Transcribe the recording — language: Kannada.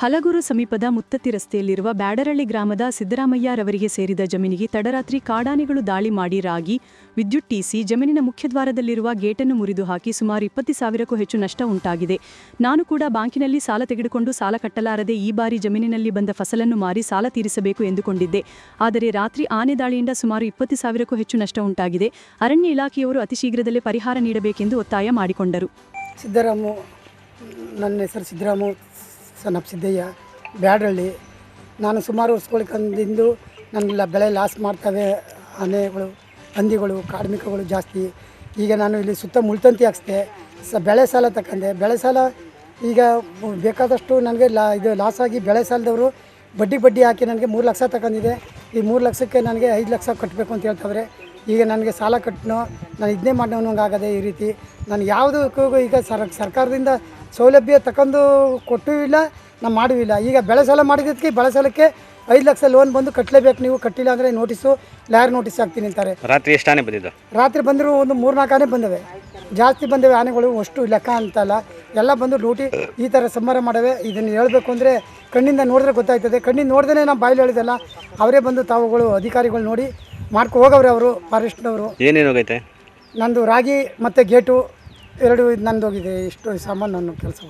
ಹಲಗೂರು ಸಮೀಪದ ಮುತ್ತತ್ತಿ ರಸ್ತೆಯಲ್ಲಿರುವ ಬ್ಯಾಡರಳ್ಳಿ ಗ್ರಾಮದ ಸಿದ್ದರಾಮಯ್ಯರವರಿಗೆ ಸೇರಿದ ಜಮೀನಿಗೆ ತಡರಾತ್ರಿ ಕಾಡಾನೆಗಳು ದಾಳಿ ಮಾಡಿ ರಾಗಿ, ವಿದ್ಯುತ್ ಟಿಸಿ ಜಮೀನಿನ ಮುಖ್ಯದ್ವಾರದಲ್ಲಿರುವ ಗೇಟನ್ನು ಮುರಿದು ಹಾಕಿ ಸುಮಾರು ಇಪ್ಪತ್ತು ಸಾವಿರಕ್ಕೂ ಹೆಚ್ಚು ನಷ್ಟ ಉಂಟಾಗಿದೆ. ನಾನು ಕೂಡ ಬ್ಯಾಂಕಿನಲ್ಲಿ ಸಾಲ ತೆಗೆದುಕೊಂಡು ಸಾಲ ಕಟ್ಟಲಾರದೆ ಈ ಬಾರಿ ಜಮೀನಿನಲ್ಲಿ ಬಂದ ಫಸಲನ್ನು ಮಾರಿ ಸಾಲ ತೀರಿಸಬೇಕು ಎಂದುಕೊಂಡಿದ್ದೆ. ಆದರೆ ರಾತ್ರಿ ಆನೆ ದಾಳಿಯಿಂದ ಸುಮಾರು ಇಪ್ಪತ್ತು ಸಾವಿರಕ್ಕೂ ಹೆಚ್ಚು ನಷ್ಟ ಉಂಟಾಗಿದೆ. ಅರಣ್ಯ ಇಲಾಖೆಯವರು ಅತಿ ಶೀಘ್ರದಲ್ಲೇ ಪರಿಹಾರ ನೀಡಬೇಕೆಂದು ಒತ್ತಾಯ ಮಾಡಿಕೊಂಡರು. ಸಿದ್ದರಾಮ, ನನ್ನ ಹೆಸರು ಸಿದ್ದರಾಮು. ಸನಪ್ ಸಿದ್ದಯ್ಯ, ಬ್ಯಾಡ್ರಳ್ಳಿ. ನಾನು ಸುಮಾರು ವರ್ಷಗಳಿಂದು ನನ್ನ ಬೆಳೆ ಲಾಸ್ ಮಾಡ್ತವೆ ಆನೆಗಳು ಹಂದಿಗಳು ಕಾರ್ಮಿಕಗಳು ಜಾಸ್ತಿ. ಈಗ ನಾನು ಇಲ್ಲಿ ಸುತ್ತ ಮುಳ್ತಂತಿ ಹಾಕ್ಸ್ದೆ. ಸ, ಬೆಳೆ ಸಾಲ ತಕ್ಕಂಡೆ ಬೆಳೆ ಸಾಲ ಈಗ ಬೇಕಾದಷ್ಟು ನನಗೆ ಲಾ, ಇದು ಲಾಸ್ ಆಗಿ ಬೆಳೆ ಸಾಲದವರು ಬಡ್ಡಿ ಬಡ್ಡಿ ಹಾಕಿ ನನಗೆ ಮೂರು ಲಕ್ಷ ತಗೊಂಡಿದೆ ಈ ಮೂರು ಲಕ್ಷಕ್ಕೆ ನನಗೆ ಐದು ಲಕ್ಷ ಕಟ್ಟಬೇಕು ಅಂತ ಹೇಳ್ತವ್ರೆ. ಈಗ ನನಗೆ ಸಾಲ ಕಟ್ಟನೋ ನಾನು ಇದನ್ನೇ ಮಾಡೋನಂಗಾಗದೆ ಈ ರೀತಿ. ನಾನು ಯಾವುದಕ್ಕೂ ಈಗ ಸರ್, ಸರ್ಕಾರದಿಂದ ಸೌಲಭ್ಯ ತಗೊಂಡು ಕೊಟ್ಟೂ ಇಲ್ಲ ನಾವು ಮಾಡೂ ಇಲ್ಲ. ಈಗ ಬೆಳೆ ಸಾಲ ಮಾಡಿದ್ದಕ್ಕೆ ಬೆಳೆ ಸಾಲಕ್ಕೆ ಐದು ಲಕ್ಷ ಲೋನ್ ಬಂದು ಕಟ್ಟಲೇಬೇಕು ನೀವು ಕಟ್ಟಿಲ್ಲ ಅಂದರೆ ನೋಟಿಸು ಲ್ಯಾರ್ ನೋಟಿಸ್ ಹಾಕ್ತೀನಿ ಅಂತಾರೆ. ರಾತ್ರಿ ಎಷ್ಟು ಆನೆ ಬಂದಿದ್ದು? ರಾತ್ರಿ ಬಂದರೂ ಒಂದು ಮೂರ್ನಾಲ್ಕು ಆನೆ ಬಂದವೆ. ಜಾಸ್ತಿ ಬಂದವೆ ಆನೆಗಳು ಅಷ್ಟು ಲೆಕ್ಕ ಅಂತಲ್ಲ. ಎಲ್ಲ ಬಂದು ಡ್ಯೂಟಿ ಈ ಥರ ಸಂಹಾರ ಮಾಡವೆ. ಇದನ್ನು ಹೇಳಬೇಕು ಅಂದರೆ ಕಣ್ಣಿಂದ ನೋಡಿದ್ರೆ ಗೊತ್ತಾಯ್ತದೆ. ಕಣ್ಣಿಂದ ನೋಡ್ದೇ ನಾವು ಬಾಯಲ್ಲಿ ಹೇಳಿದಲ್ಲ ಅವರೇ ಬಂದು ತಾವುಗಳು ಅಧಿಕಾರಿಗಳು ನೋಡಿ ಮಾಡ್ಕೊ ಹೋಗವ್ರೆ ಅವರು ಫಾರೆಸ್ಟ್ನವರು. ಏನೇನು ಹೋಗೈತೆ? ನಂದು ರಾಗಿ ಮತ್ತು ಗೇಟು ಎರಡು ಇದು ನಂದು ಹೋಗಿದೆ ಇಷ್ಟು ಸಾಮಾನು ನನ್ನ ಕೆಲಸ